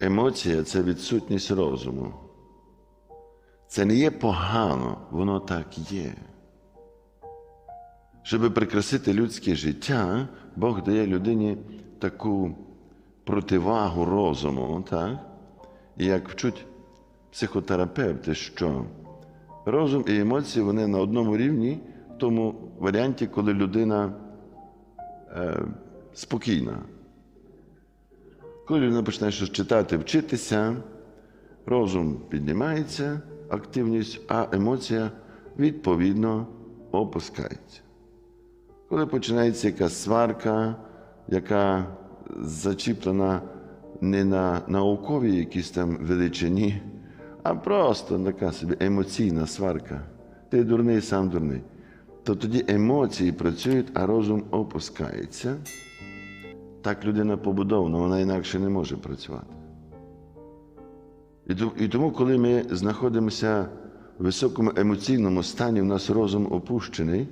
емоція це відсутність розуму. Це не є погано, воно так є. Щоб прикрасити людське життя, Бог дає людині таку противагу розуму, так? І як вчуть психотерапевти, що розум і емоції вони на одному рівні в тому варіанті, коли людина е, спокійна. Коли людина починає щось читати, вчитися, розум піднімається, активність, а емоція відповідно опускається. Коли починається якась сварка, яка зачіплена не на науковій якійсь там величині, а просто така собі емоційна сварка. Ти дурний, сам дурний. То тоді емоції працюють, а розум опускається. Так людина побудована, вона інакше не може працювати. І тому, коли ми знаходимося в високому емоційному стані, у нас розум опущений,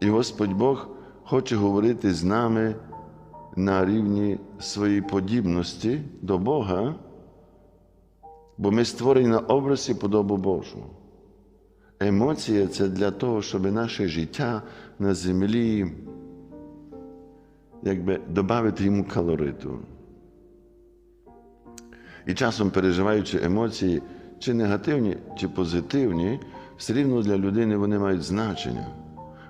і Господь Бог хоче говорити з нами на рівні своєї подібності до Бога, бо ми створені на образі подобу Божу. Емоція це для того, щоб наше життя на землі якби додати йому калориту. І часом переживаючи емоції, чи негативні, чи позитивні, все рівно для людини вони мають значення.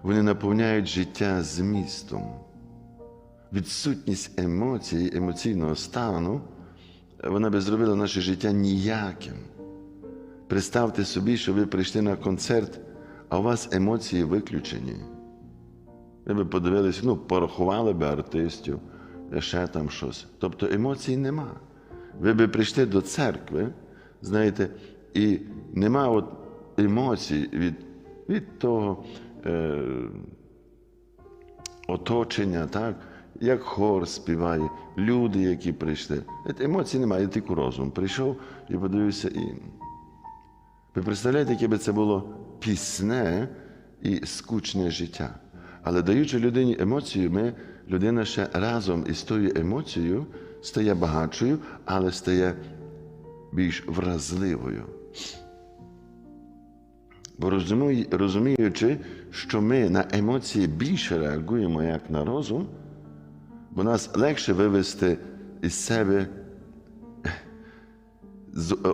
Вони наповняють життя змістом. Відсутність емоцій, емоційного стану, вона би зробила наше життя ніяким. Представте собі, що ви прийшли на концерт, а у вас емоції виключені. Ви б подивилися, ну, порахували би артистів, ще там щось. Тобто емоцій нема. Ви би прийшли до церкви, знаєте, і нема от емоцій від, від того е, оточення, так? як хор співає, люди, які прийшли. Емоцій немає, тільки розум. Прийшов і подивився і. Ви представляєте, яке би це було пісне і скучне життя. Але даючи людині емоцію, ми, людина ще разом із тою емоцією стає багатшою, але стає більш вразливою. Бо розуміючи, що ми на емоції більше реагуємо, як на розум, бо нас легше вивести із себе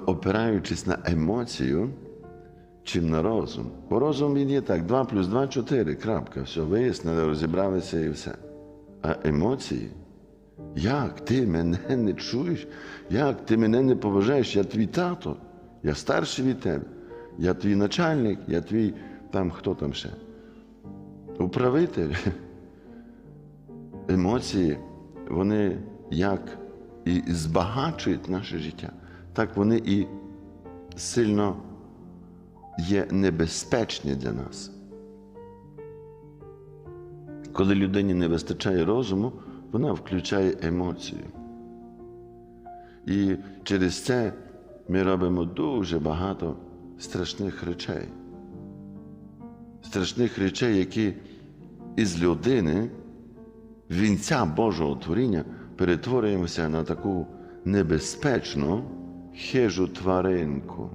опираючись на емоцію, чим на розум. Бо розум він є так: 2 плюс 2 – 4, крапка. Все, вияснили, розібралися і все. А емоції? Як ти мене не чуєш? Як ти мене не поважаєш? Я твій тато, я старший від тебе, я твій начальник, я твій там хто там ще? Управитель. Емоції, вони як і збагачують наше життя, так вони і сильно є небезпечні для нас. Коли людині не вистачає розуму, вона включає емоцію. І через це ми робимо дуже багато страшних речей. Страшних речей, які із людини, вінця Божого творіння, перетворюємося на таку небезпечну хижу тваринку.